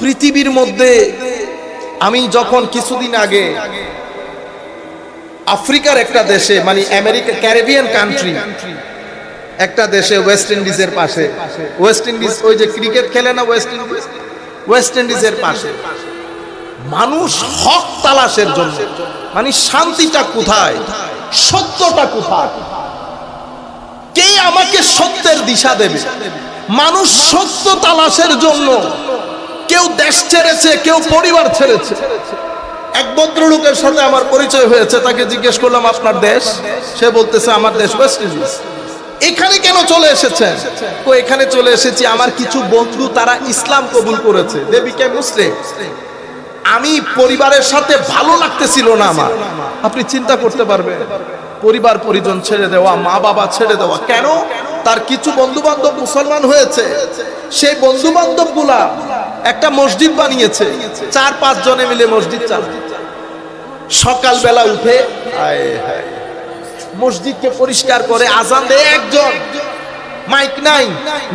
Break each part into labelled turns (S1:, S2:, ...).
S1: পৃথিবীর মধ্যে আমি যখন কিছুদিন আগে আফ্রিকার একটা দেশে মানে আমেরিকা, ক্যারিবিয়ান কান্ট্রি একটা দেশে ওয়েস্ট ইন্ডিজের পাশে ওয়েস্ট ইন্ডিজ ওই যে ক্রিকেট খেলে না ওয়েস্ট ইন্ডিজ ওয়েস্ট ইন্ডিজের পাশে। মানুষ হক তালাশের জন্য মানে শান্তিটা কোথায়? সত্যটা কোথায়? কে আমাকে সত্যের দিশা দেবে? মানুষ সত্য তালাশের জন্য কেউ দেশ ছেড়েছে, কেউ পরিবার ছেড়েছে। এক ভদ্রলোকের সাথে আমার পরিচয় হয়েছে, তাকে জিজ্ঞেস করলাম, আপনার দেশ? সে বলতেছে, আমার দেশ ওয়েস্ট ইন্ডিজ এখানে কেন চলে এসেছেন? তো এখানে চলে এসেছি, আমার কিছু বন্ধু তারা ইসলাম কবুল করেছে। দেবীকে মুসলিম আমি পরিবারের সাথে ভালো লাগতেছিল না আমার। আপনি চিন্তা করতে পারবেন পরিবার পরিজন ছেড়ে দেওয়া মা বাবা ছেড়ে দেওয়া। কেন? তার কিছু বন্ধু বান্ধব মুসলমান হয়েছে। সেই বন্ধু বান্ধবগুলা একটা মসজিদ বানিয়েছে। চার, পাঁচ জনে মিলে মসজিদ চালায়। সকালবেলা উঠে মসজিদকে পরিষ্কার করে আজান দেয় একজন। মাইক নাই,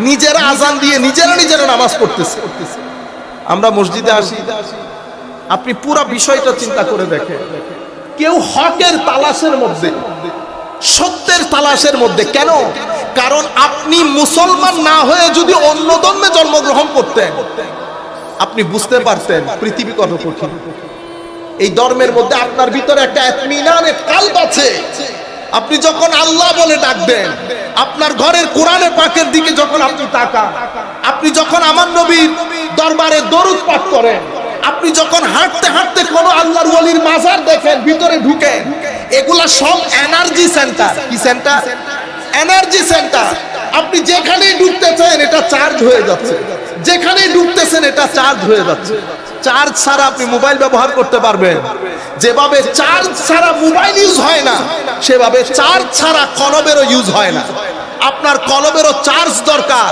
S1: নিজেরা আজান দিয়ে নিজেরা নিজেরা নামাজ পড়তেছে। আমরা মসজিদে আসি। আপনি পুরো বিষয়টা চিন্তা করে দেখেন। কেউ হকের তালাশের মধ্যে, সত্যের তালাশের মধ্যে, কেন? কারণ আপনি মুসলমান না হয়ে যদি অন্য ধর্মে জন্মগ্রহণ করতেন, আপনি বুঝতে পারতেন পৃথিবী কত কঠিন। এই ধর্মের মধ্যে আপনার ভিতরে একটা কাল্প আছে। আপনি যখন আল্লাহ বলে ডাকবেন, আপনার ঘরের কোরআনে পাকের দিকে যখন আপনি তাকান, আপনি যখন আমার নবীর দরবারে দরুদ পাঠ করেন, আপনি যখন হাঁটতে হাঁটতে কোন আল্লাহর ওয়ালির মাজার দেখেন, ভিতরে ঢুকেন, এগুলা সব এনার্জি সেন্টার কি সেন্টার এনার্জি সেন্টার আপনি যেখানেই ডুবতে চান এটা চার্জ হয়ে যাচ্ছে। যেখানেই ডুবতেছেন এটা চার্জ হয়ে যাচ্ছে। চার্জ ছাড়া আপনি মোবাইল ব্যবহার করতে পারবেন। যেভাবে চার্জ ছাড়া মোবাইল ইউজ হয় না, সেভাবে চার্জ ছাড়া কলমেরও ইউজ হয় না। আপনার কলমেরও চার্জ দরকার।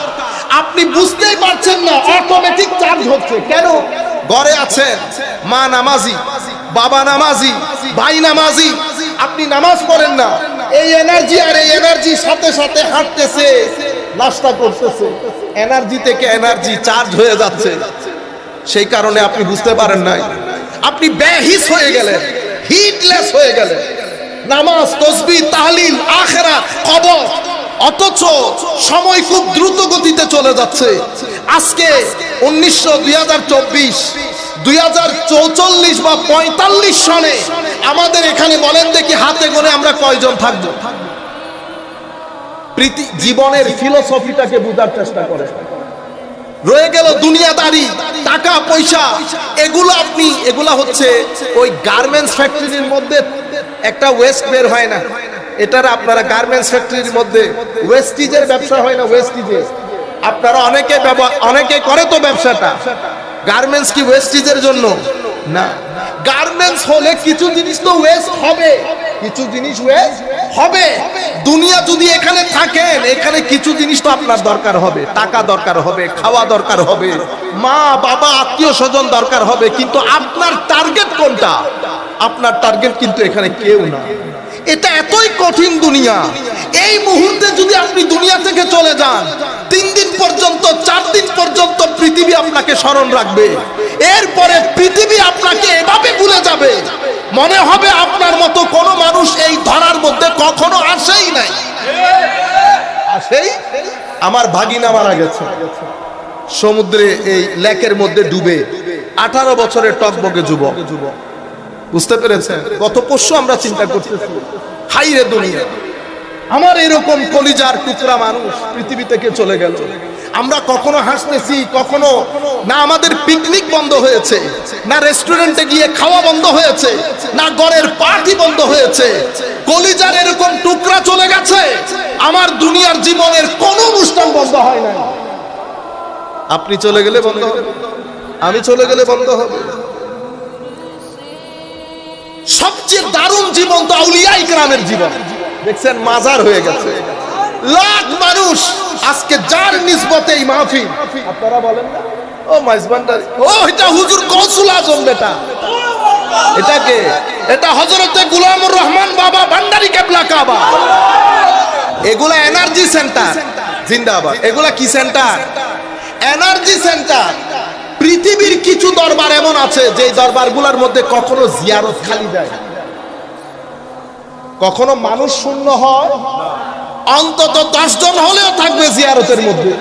S1: আপনি বুঝতেই পারছেন না অটোমেটিক চার্জ হচ্ছে। কেন? ঘরে আছেন, মা নামাজি, বাবা নামাজি, ভাই নামাজি। আপনি নামাজ পড়েন না। এই এনার্জি আর এই এনার্জি সাথে সাথে হাঁটতেছে নাস্তা করতেছে। এনার্জি থেকে এনার্জি চার্জ হয়ে যাচ্ছে। সেই কারণে আপনি বুঝতে পারেন নাই। আপনি বেহিস হয়ে গেলেন হিটলেস হয়ে গেলেন। নামাজ তসবি তাহলিল আখরা কবর। অথচ সময় খুব দ্রুত গতিতে চলে যাচ্ছে। আজকে উনিশশো দুই হাজার চব্বিশ, দুই হাজার চৌচল্লিশ বা পঁয়তাল্লিশ সনে আমাদের এখানে বলেন দেখি হাতে গোনে আমরা কয়জন থাকব। জীবনের ফিলোসফিটাকে বোঝার চেষ্টা করে। রয়ে গেল দুনিয়াদারি, টাকা, পয়সা, এগুলো আপনি, এগুলা হচ্ছে ওই গার্মেন্টস ফ্যাক্টরির মধ্যে একটা ওয়েস্ট বের হয় না। এটার আপনারা গার্মেন্টস ফ্যাক্টরির মধ্যে ওয়েস্টিজের ব্যবসা হয় না ওয়েস্টিজের আপনারা অনেকে অনেকে করে তো ব্যবসাটা। গার্মেন্টস কি ওয়েস্টিজের জন্য? না। গার্মেন্টস হলে কিছু জিনিস তো ওয়েস্ট হবে। কিছু জিনিস ওয়েস্ট হবে। দুনিয়া যদি এখানে থাকেন, এখানে কিছু জিনিস তো আপনার দরকার হবে। টাকা দরকার হবে, খাওয়া দরকার হবে, মা, বাবা, আত্মীয় স্বজন দরকার হবে, কিন্তু আপনার টার্গেট কোনটা? আপনার টার্গেট কিন্তু এখানে কেউ না। এটা এতই কঠিন দুনিয়া। এই মুহূর্তে যদি আপনি দুনিয়া থেকে চলে যান, তিন দিন পর্যন্ত, চার দিন পর্যন্ত পৃথিবী আপনাকে স্মরণ রাখবে। এরপরে পৃথিবী আপনাকে এভাবে ভুলে যাবে। মনে হবে আপনার মতো কোনো মানুষ এই ধরার মধ্যে কখনো আসেই নাই। আসেই? আমার ভাগিনা মারা গেছে। সমুদ্রে এই লেকের মধ্যে ডুবে আঠারো বছরের টকবগে যুবক। বুঝতে পেরেছেন? গত পরশু আমরা চিন্তা করতেছি হাই রে দুনিয়া। আমার এরকম কলিজার টুকরা মানুষ পৃথিবী থেকে চলে গেল। আমরা কখনো হাসতেছি, কখনো না আমাদের পিকনিক বন্ধ হয়েছে, না রেস্টুরেন্টে গিয়ে খাওয়া বন্ধ হয়েছে, না ঘরের পার্টি বন্ধ হয়েছে। কলিজার এরকম টুকরা চলে গেছে, আমার দুনিয়ার জীবনের কোনো অনুষ্ঠান বন্ধ হয় না আপনি চলে গেলে বন্ধ হবে। আমি চলে গেলে বন্ধ হবে। সবচেয়ে দারুণ জীবন তো আউলিয়াই গ্রামের জীবন। দেখছেন, মাজার হয়ে গেছে। লাখ মানুষ আজকে যার নিসবতে এই মাহফিল। আপনারা বলেন না? ও মাইজবান্ডারি ও, এটা হুজুর কৌসুল আজম বেটা। এটাকে এটা হজরতে গুলামুর রহমান বাবা ভান্ডারি কেবলা কাবা। এগুলা এনার্জি সেন্টার। জিন্দাবাদ। এগুলা কি সেন্টার? Energy centre. পৃথিবীর কিছু দরবার এমন আছে যে দরবারগুলোর মধ্যে কখনো জিয়ারত খালি যায় কখনো মানুষ শূন্য হয়, অন্তত দশজন হলেও থাকবে জিয়ারতের মধ্যে।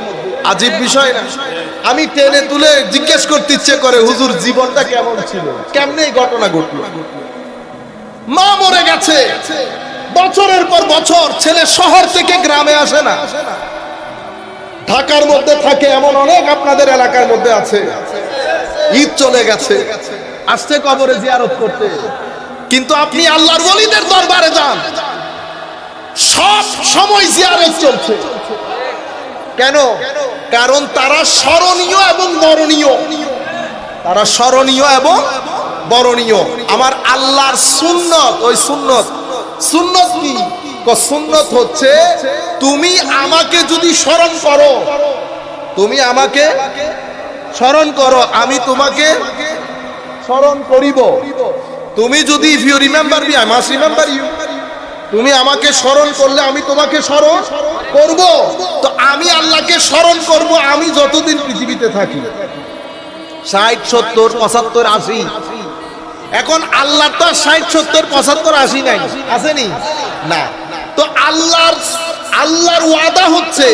S1: আজীব বিষয় না। আমি টেনে তুলে জিজ্ঞেস করতে ইচ্ছে করে, হুজুর, জীবনটা কেমন ছিল? কেমনে এই ঘটনা ঘটলো? মা মরে গেছে। বছরের পর বছর ছেলে শহর থেকে গ্রামে আসে না। ঢাকার মধ্যে থাকে এমন অনেক আপনাদের এলাকার মধ্যে আছে। ঈদ চলে গেছে। আসতে কবরে জিয়ারত করতে। কিন্তু আপনি আল্লাহর ওলিদের দরবারে যান। সব সময় জিয়ারত চলছে। কেন? কারণ তারা স্মরণীয় এবং বরণীয়। তারা স্মরণীয় এবং বরণীয়। আমার আল্লাহর সুন্নত, ওই সুন্নত। সুন্নত কি? সুন্নত হচ্ছে, তুমি আমাকে যদি স্মরণ করো, তুমি আমাকে স্মরণ করো, আমি তোমাকে স্মরণ করিব। তুমি যদি if you remember me I must remember you তুমি আমাকে স্মরণ করলে আমি তোমাকে স্মরণ করব। তো আমি আল্লাহকে স্মরণ করব, আমি যতদিন পৃথিবীতে থাকি। ষাট, সত্তর, পঁচাত্তর, আশি। এখন আল্লাহ তো ষাট, সত্তর, পঁচাত্তর, আশি নাই। আসেনি? না। তো আল্লাহর আল্লাহর ওয়াদা হচ্ছে,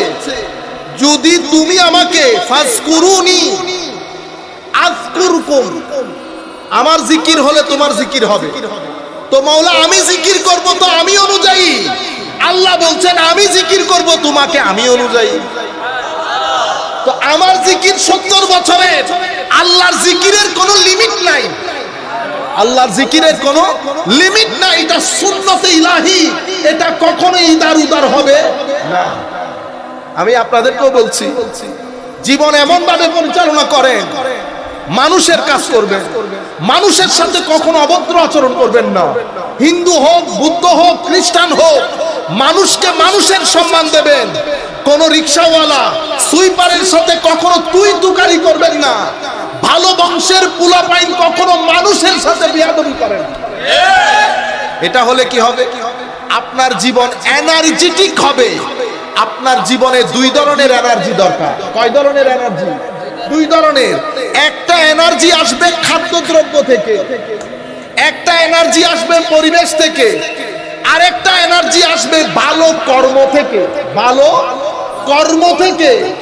S1: যদি তুমি আমাকে ফাজকুরুনি, আজকুরকুম, আমার জিকির হলে তোমার জিকির হবে। তো মাওলা, আমি জিকির করব তো আমি অনুযায়ী। আল্লাহ বলছেন, আমি জিকির করব তোমাকে আমি অনুযায়ী। তো আমার জিকির সত্তর বছরের, আল্লাহর জিকিরের কোনো লিমিট নাই। আল্লাহর জিকিরের কোনো লিমিট নাই এটা সুন্নতে ইলাহি। এটা কখনো ইদার উদার হবে না। আমি আপনাদেরকেও বলছি, জীবন এমন ভাবে পরিচালনা করেন, মানুষের কাজ করবেন, মানুষের সাথে কখনো অভদ্র আচরণ করবেন না। হিন্দু হোক, বুদ্ধ হোক, খ্রিস্টান হোক, মানুষকে মানুষের সম্মান দেবেন। কোন রিক্সাওয়ালা, সুইপারের সাথে কখনো তুই তুকারি করবেন না। ভালো বংশের পুলাপাইন কখনো মানুষের সাথে বিয়াদবি করেন না। এটা হলে কি হবে? আপনার জীবন এনার্জেটিক হবে। আপনার জীবনে দুই ধরনের এনার্জি দরকার। কয় ধরনের এনার্জি দুই ধরনের। একটা এনার্জি আসবে খাদ্যদ্রব্য থেকে। একটা এনার্জি আসবে পরিবেশ থেকে। আরেকটা এনার্জি আসবে ভালো কর্ম থেকে। ভালো কর্ম থেকে।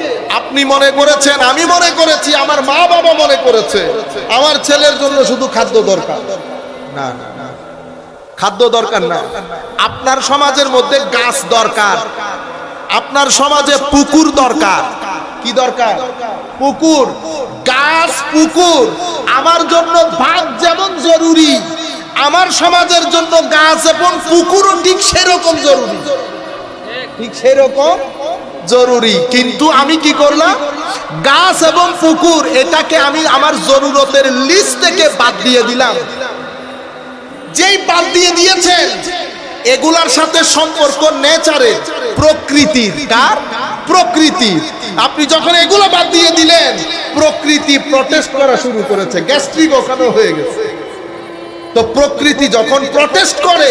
S1: আপনি মনে করেছেন, আমি মনে করেছি, আমার মা বাবা মনে করেছে। আমার ছেলের জন্য শুধু খাদ্য দরকার। না খাদ্য দরকার না। আপনার সমাজের মধ্যে গাছ দরকার। আপনার সমাজে পুকুর দরকার। কি দরকার? পুকুর। গাছ, পুকুর। আমার জন্য ভাত যেমন জরুরি, আমার সমাজের জন্য গাছ এবং পুকুরও ঠিক সেরকম জরুরি। ঠিক সেরকম? জরুরি। কিন্তু আমি কি করলাম? গাছ এবং পুকুর, এটাকে আমি আমার জরুরতের লিস্ট থেকে বাদ দিয়ে দিলাম। যেই বাদ দিয়ে দিয়েছেন, এগুলার সাথে সম্পর্ক নেচারে, প্রকৃতির। কার? প্রকৃতি আপনি যখন এগুলো বাদ দিয়ে দিলেন, প্রকৃতি প্রটেস্ট করা শুরু করেছে। গ্যাস্ট্রিক ওখানে হয়ে গেছে। তো প্রকৃতি যখন প্রটেস্ট করে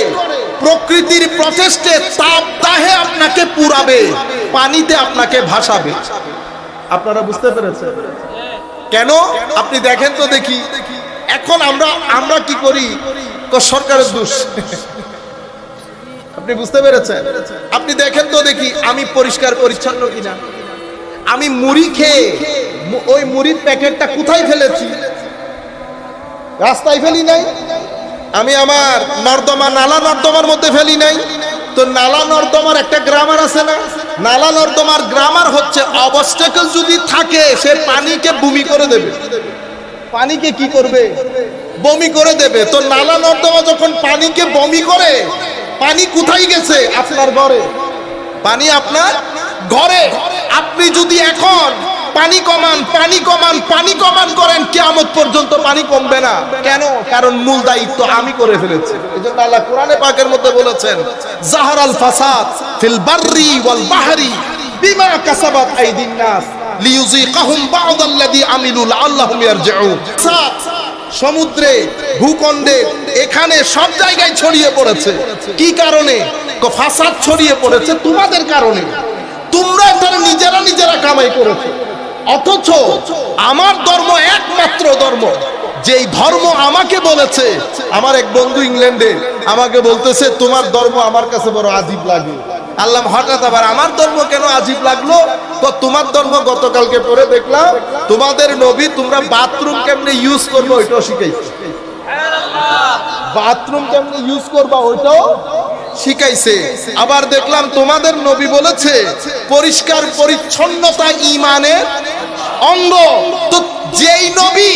S1: প্রকৃতির প্রচেষ্টে তাপ দাহে আপনাকে পুরাবে, পানিতে আপনাকে ভাসাবে। আপনারা বুঝতে পেরেছেন? কেন? আপনি দেখেন তো দেখি। এখন আমরা আমরা কি করি? সরকারের দোষ। আপনি বুঝতে পেরেছেন? আপনি দেখেন তো দেখি, আমি পরিষ্কার পরিচ্ছন্ন কিনা? আমি মুড়ি খেয়ে ওই মুড়ির প্যাকেটটা কোথায় ফেলেছি? রাস্তায় ফেলি নাই? আমি আমার নর্দমা নালা নর্দমার মধ্যে ফেলি নাই। তো নালা নর্দমার একটা গ্রামার আছে না? নালা নর্দমার গ্রামার হচ্ছে অবস্টেকল যদি থাকে সে পানিকে ভূমি করে দেবে। পানিকে কি করবে? বমি করে দেবে। তো নালা নর্দমা যখন পানিকে বমি করে পানি কোথায় গেছে? আপনার ঘরে। পানি আপনার ঘরে। আপনি পানি কমান পানি কমান করেন, কিয়ামত পর্যন্ত পানি কমবে না। কেন? কারণ মূল দায়িত্ব আমি করে ফেলেছি। এজন্য আল্লাহ কোরআনে পাকের মধ্যে বলেছেন ফাসাদ ফিল বাররি ওয়াল বাহরি বিমা কাসাবাত আইদিন নাস আমিলু লাআল্লাহুম ইয়ারজিউন। সমুদ্রে, ভূখণ্ডে, এখানে সব জায়গায় ছড়িয়ে পড়েছে। কি কারণে? ফাসাদ ছড়িয়ে পড়েছে তোমাদের কারণে। তোমরা তারা নিজেরা নিজেরা কামাই করেছ। অথচ আমার ধর্ম একমাত্র ধর্ম। যেই ধর্ম আমাকে বলেছে আমার এক বন্ধু ইংল্যান্ডে আমাকে বলতেছে তোমার ধর্ম আমার কাছে বড় আজীব লাগে। আল্লাহ হঠাৎ আবার আমার ধর্ম কেন আজীব লাগল? তো তোমার ধর্ম গতকালকে পরে দেখলাম তোমাদের নবী তোমরা বাথরুম কেমনে ইউজ করবে ওইটাও শিখাইছে। বাথরুম কেমনে ইউজ করবা ওইটাও শিখাইছে। আবার দেখলাম তোমাদের নবী বলেছে, পরিষ্কার পরিচ্ছন্নতা ইমানের অঙ্গ। তো যেই নবী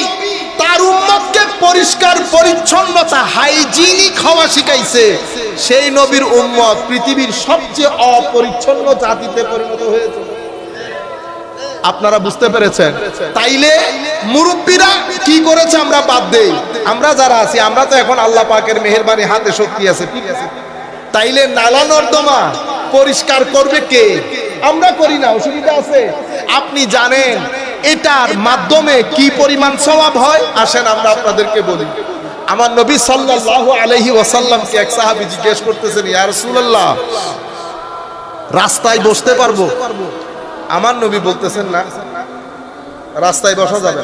S1: তার উম্মতকে পরিষ্কার পরিচ্ছন্নতা, হাইজিনিক হওয়া শিখাইছে, সেই নবীর উম্মত পৃথিবীর সবচেয়ে অপরিচ্ছন্ন জাতিতে পরিণত হয়েছে। আপনারা বুঝতে পেরেছেন? তাইলে মুরব্বীরা কি করেছে আমরা বাদ দেই। আমরা যারা আছি, আমরা তো এখন আল্লাহ পাকের মেহেরবানি হাতে শক্তি আছে, ঠিক আছে? তাইলে নালা নর্দমা পরিষ্কার করবে কে? আমরা করি না, অসুবিধা আছে। আপনি জানেন, এটার মাধ্যমে কি পরিমাণ সওয়াব হয়? আসেন আমরা আপনাদেরকে বলি। আমার নবী সাল্লাল্লাহু আলাইহি ওয়াসাল্লামকে এক সাহাবী জিজ্ঞেস করতেছেন, ইয়া রাসূলুল্লাহ, রাস্তায় বসতে পারব? আমার নবী বলতেছেন, না, রাস্তায় বসা যাবে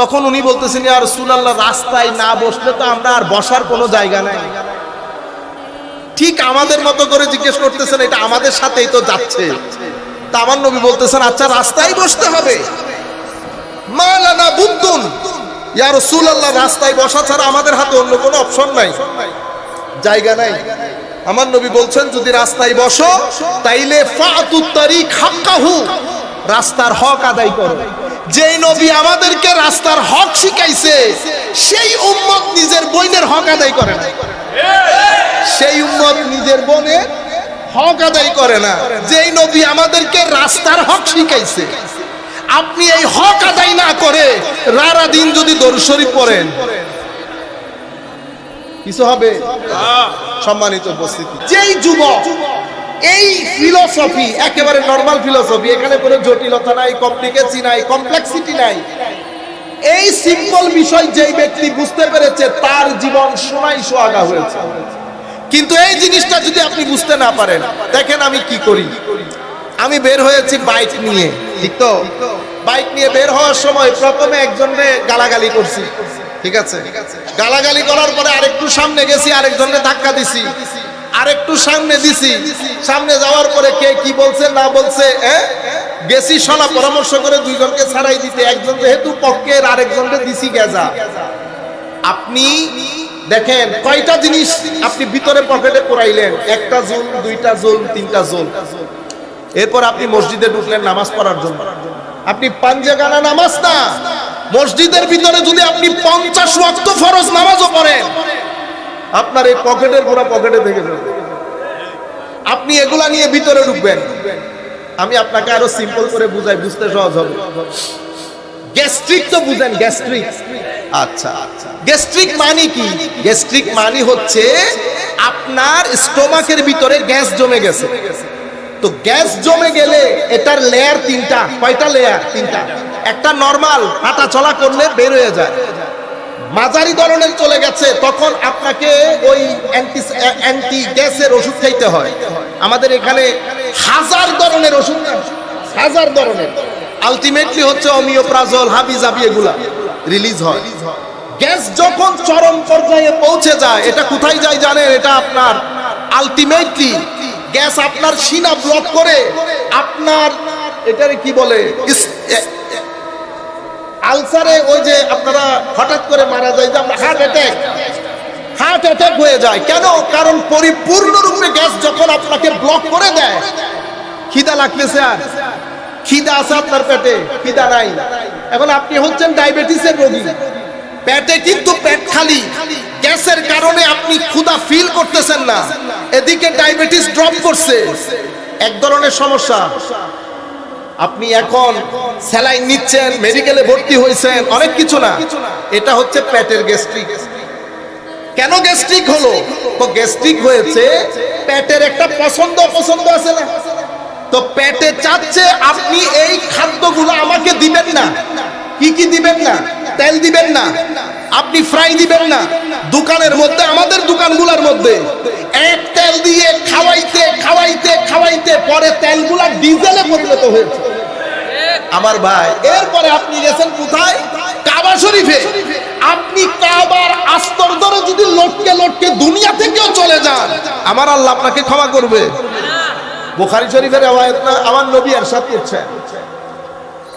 S1: তখন উনি বলতেছেন আর সুলাল্লাহ রাস্তায় না বসলে তো আমরা আর বসার কোনো জায়গা নাই। ঠিক আমাদের মতো করে জিজ্ঞেস করতেছেন, এটা আমাদের সাথেই তো যাচ্ছে। তা আমার নবী বলতেছেন আচ্ছা রাস্তায় বসতে হবে। মালানা বুদ্দুন ইয়া রাসূলুল্লাহ, রাস্তায় বসা ছাড়া আমাদের হাতে অন্য কোনো অপশন নাই। জায়গা নাই। আমার নবী বলছেন, যদি রাস্তায় বসো, তাইলে ফাতুত তারিক হাক্কাহু। রাস্তার হক আদায় করো। যেই নবী আমাদেরকে রাস্তার হক শিখাইছে, সেই উম্মত নিজের বইনের হক আদায় করে না। সেই উম্মত নিজের বোনের হক আদায় করে না। যেই নবী আমাদেরকে রাস্তার হক শিখাইছে। আপনি এই হক আদায় না করে রারা দিন যদি দরুদ পড়েন। কিছু হবে? সম্মানিত উপস্থিতি। যেই যুবক, এই ফিলোসফি একেবারে নর্মাল ফিলোসফি এখানে কোনো জটিলতা নাই কমপ্লিকেসি নাই কমপ্লেক্সিটি নাই। এই সিম্পল বিষয় যেই ব্যক্তি বুঝতে পেরেছে, তার জীবন সোনাই সোহাগা হয়েছে। কিন্তু এই জিনিসটা যদি আপনি বুঝতে না পারেন, দেখেন আমি কি করি। আমি বের হয়েছি বাইক নিয়ে, ঠিক তো? বাইক নিয়ে বের হওয়ার সময় প্রথমে একজনকে গালাগালি করছি, ঠিক আছে? গালাগালি করার পরে আরেকটু সামনে গেছি আরেকজনকে ধাক্কা দিছি। আরেকটু সামনে দিছি, সামনে যাওয়ার পরে কে কি বলছে, না বলছে গেছি সলা পরামর্শ করে দুইজনকে ছাড়াই দিতে, একজন যেহেতু পক্ষের আরেকজনকে দিছি গেজা। আপনি দেখেন, কয়টা জিনিস আপনি ভিতরে পকেটে পড়াইলেন একটা জোন দুইটা জোন তিনটা জোন এরপর আপনি মসজিদে ঢুকলেন নামাজ পড়ার জন্য। আপনি পাঞ্জেগানা নামাজ না, মসজিদের ভিতরে যদি আপনি পঞ্চাশ ওয়াক্ত ফরজ নামাজও পড়েন, আপনার এই পকেটের গোড়া পকেটে থেকে আপনি এগুলা নিয়ে ভিতরে ঢুকবেন। আমি আপনাকে আরও সিম্পল করে বুঝাই, বুঝতে সহজ হবে। গ্যাস্ট্রিক তো বুঝেন, গ্যাস্ট্রিক। আচ্ছা। গ্যাস্ট্রিক মানে কি? গ্যাস্ট্রিক মানে হচ্ছে আপনার ভিতরে গ্যাস জমে গেছে। তো গ্যাস জমে গেলে এটার লেয়ার তিনটা, কয়টা লেয়ার তিনটা। একটা হাঁটা চলা করলে বের হয়ে যায়। মাঝারি ধরনের চলে গেছে, তখন আপনাকে ওই অ্যান্টি অ্যান্টি গ্যাসের ওষুধ খাইতে হয়। আমাদের এখানে হাজার ধরনের ওষুধ হাজার ধরনের। আলটিমেটলি হচ্ছে অমিওপ্রাজল হাবিজাবি এগুলা। রিলিজ হয়। গ্যাস যখন চরম পর্যায়ে পৌঁছে যায় এটা কোথায় যায় জানেন? এটা আপনার আলটিমেটলি গ্যাস আপনার সিনা ব্লক করে আপনার এটারে কি বলে? আলসারে ওই যে আপনারা হঠাৎ করে মারা যায় যে আমরা হার্ট অ্যাটাক হার্ট অ্যাটাক হয়ে যায়। কেন? কারণ পরিপূর্ণরূপে গ্যাস যখন আপনাকে ব্লক করে দেয় খিদা লাগতেছে আর। খিদা আছে আপনার পেটে? খিদা নাই। এখন আপনি হচ্ছেন ডায়াবেটিসের রোগী। পেটে কিন্তু পেট খালি। গ্যাসের কারণে আপনি ক্ষুধা ফিল করতেছেন না। এদিকে ডায়াবেটিস ড্রপ করছে। এক ধরনের সমস্যা। আপনি এখন স্যালাইন নিচ্ছেন, মেডিকেলে ভর্তি হয়েছেন, অনেক কিছু না। এটা হচ্ছে পেটের গ্যাস্ট্রিক কেন গ্যাস্ট্রিক হলো? তো গ্যাস্ট্রিক হয়েছে, পেটের একটা পছন্দ অপছন্দ আছে না? তো পেটে চাচ্ছে, আপনি এই খাদ্যগুলো আমাকে দিবেন না। কি কি দিবেন না? তেল দিবেন না। আপনি ফ্রাই দিবেন না। দোকানের মধ্যে, আমাদের দোকানগুলোর মধ্যে। এক তেল দিয়ে খাওয়াইতে খাওয়াইতে খাওয়াইতে পরে তেলগুলা ডিজেলে পরিণত হয়েছে। আমার ভাই, এরপরে আপনি গেছেন কোথায়? কাবা শরীফে। আপনি কাবার আস্তর ধরে যদি লটকে লটকে দুনিয়া থেকেও চলে যান, আমার আল্লাহ আপনাকে ক্ষমা করবে। বুখারী শরীফের রেওয়ায়াত না, আমার নবী এরশাদ করছেন।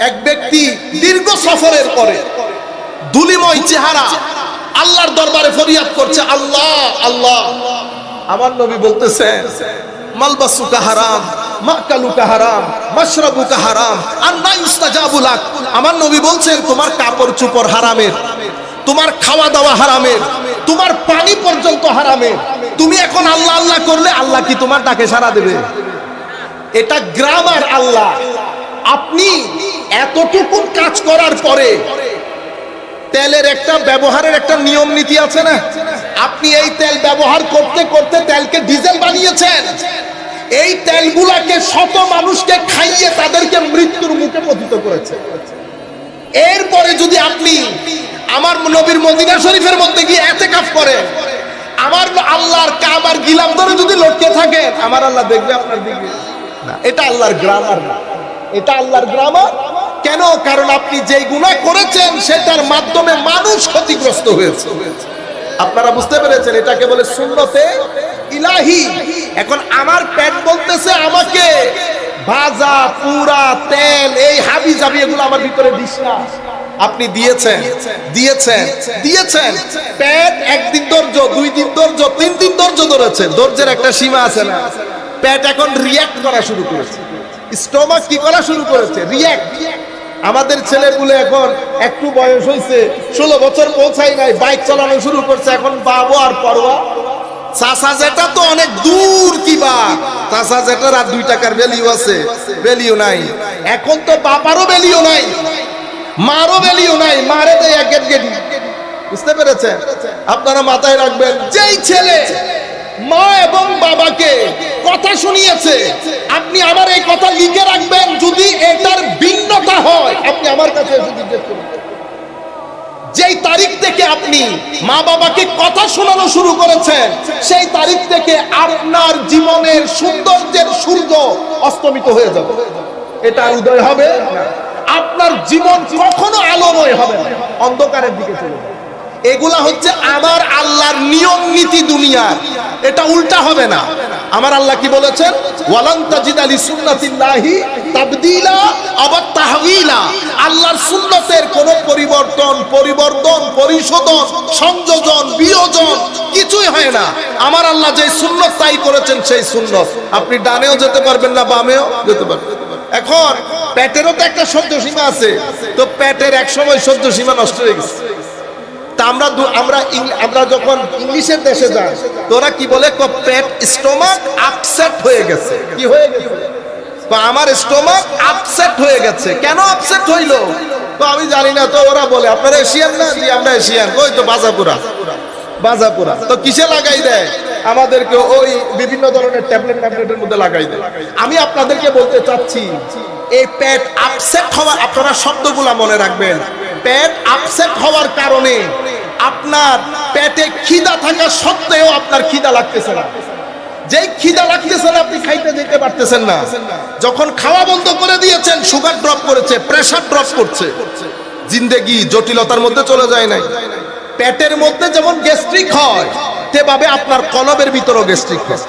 S1: এক ব্যক্তি দীর্ঘ সফরের পরে দুলিময় চেহারা আল্লাহর দরবারে ফরিয়াদ করছে, আল্লাহ আল্লাহ। আমার নবী বলতেছেন, মালবাসুকা হারাম, মাকালুকা হারাম, মাশরাবুকা হারাম, আর না ইস্তাজাবু লাক। আমার নবী বলছেন, তোমার কাপড় চোপড় হারামের, তোমার খাওয়া দাওয়া হারামের, তোমার পানি পর্যন্ত হারামের। তুমি এখন আল্লাহ আল্লাহ করলে আল্লাহ কি তোমার ডাকে সাড়া দেবে? এটা গ্রামার আল্লাহ। আপনি এতটুকু কাজ করার পরে তেলের একটা ব্যবহারের একটা নিয়ম নীতি আছে না? আপনি এই তেল ব্যবহার করতে করতে তেলকে ডিজেল বানিয়েছেন। এই তেলগুলাকে শত মানুষকে খাইয়ে তাদেরকে মৃত্যুর মুখে পতিত করেছে। এরপরে যদি আপনি আমার নবীর মদিনা শরীফের মধ্যে গিয়ে এতে কাজ করেন আমার আল্লাহর কাবার গিলাম ধরে যদি লটকে থাকে, আমার আল্লাহ দেখবে আপনার দিকে। না, এটা আল্লাহর গ্রামার না। এটা আল্লাহর গ্রামার কেন? কারণ আপনি যেই গুনাহ করেছেন, সেটার মাধ্যমে মানুষ ক্ষতিগ্রস্ত হয়েছে। আপনারা বুঝতে পেরেছেন, এটাকে বলে সুন্নতে ইলাহি। এখন আমার পেট বলতেছে আমাকে, ভাজা, পুরা, তেল, এই হাবি জাবি, এগুলো আমার ভিতরে দিস না। আপনি দিয়েছেন দিয়েছেন দিয়েছেন। পেট একদিন ধৈর্য, দুই দিন ধৈর্য, তিন দিন ধৈর্য ধরেছে। ধৈর্যের একটা সীমা আছে না। পেট এখন রিয়াক্ট করা শুরু করেছে। স্টোমাক কি করা শুরু করেছে? রিয়াক্ট আমাদের ছেলেগুলো এখন একটু বয়স হয়েছে, ষোলো বছর পৌঁছাই নাই বাইক চালানো শুরু করছে, এখন বাবু আর পরোয়া চাষা যেটা তো অনেক দূর কি বা? চাষা যেটার আর দুই টাকার ভ্যালিউ আছে ভ্যালিউ নাই। এখন তো বাবারও ভ্যালিউ নাই, মারও ভ্যালিউ নাই, মারে দেয় এক গেট। বুঝতে পেরেছেন? আপনারা মাথায় রাখবেন, যেই ছেলে মা এবং বাবাকে কথা শুনিয়েছে, আপনি আমার এই কথা লিখে রাখবেন, যদি এটার ভিন্নতা হয়, আপনি আমার কাছে এসে যেই তারিখ থেকে আপনি মা বাবাকে কথা শোনানো শুরু করেছেন, সেই তারিখ থেকে আপনার জীবনের সৌন্দর্যের সূর্য অস্তমিত হয়ে যাবে। এটা উদয় হবে আপনার জীবন কখনো আলোময় হবে অন্ধকারের দিকে চলে যাবে। এগুলা হচ্ছে আমার আল্লাহর নিয়ম নীতি দুনিয়ার এটা উল্টা হবে না। আমার আল্লাহ কি বলেছেন? ওয়ালান তাজিদ আলী সুন্নাতিল্লাহি তাবদিলা আবার তাহবিলা আল্লাহর সুন্নতের কোন পরিবর্তন পরিবর্তন, পরিশোধন, সংযোজন, বিয়োজন কিছুই হয় না। আমার আল্লাহ যে সুন্নত তাই করেছেন, সেই সুন্নত। আপনি ডানেও যেতে পারবেন না, বামেও যেতে পারবেন। এখন, পেটেরও তো একটা সহ্য সীমা আছে। তো পেটের এক সময় সহ্য সীমা নষ্ট হয়ে গেছে। তা আমরা আমরা আমরা যখন ইংলিশের দেশে যাই তোরা কি বলে পেট স্টোমাক আপসেট হয়ে গেছে। কি হয়ে গেছে? আমার স্টোমাক আপসেট হয়ে গেছে। কেন আপসেট হইল? তো আমি জানি না তো ওরা বলে আপনারা এশিয়ান না? জি আমরা এশিয়ান। ওই তো বাজাপুরা। বাজাপুরা। তো কিসে লাগাই দেয়? আমাদেরকে ওই বিভিন্ন ধরনের ট্যাবলেট ট্যাবলেটের মধ্যে লাগাই দেয়। আমি আপনাদেরকে বলতে চাচ্ছি এই পেট আপসেট হওয়া আপনারা শব্দগুলা মনে রাখবেন। পেট আপসেট হওয়ার কারণে আপনার পেটে খিদা থাকা সত্ত্বেও আপনার খিদা লাগতেছে না। যেই খিদা লাগতেছে না, আপনি খাইতে যেতে পারতেছেন না। যখন খাওয়া বন্ধ করে দিয়েছেন, সুগার ড্রপ করেছে প্রেশার ড্রপ করছে। জিন্দেগি, জটিলতার মধ্যে চলে যায় নাই। পেটের মধ্যে যেমন গ্যাস্ট্রিক হয়, তেভাবে আপনার কলবের ভিতরেও গ্যাস্ট্রিক হয়।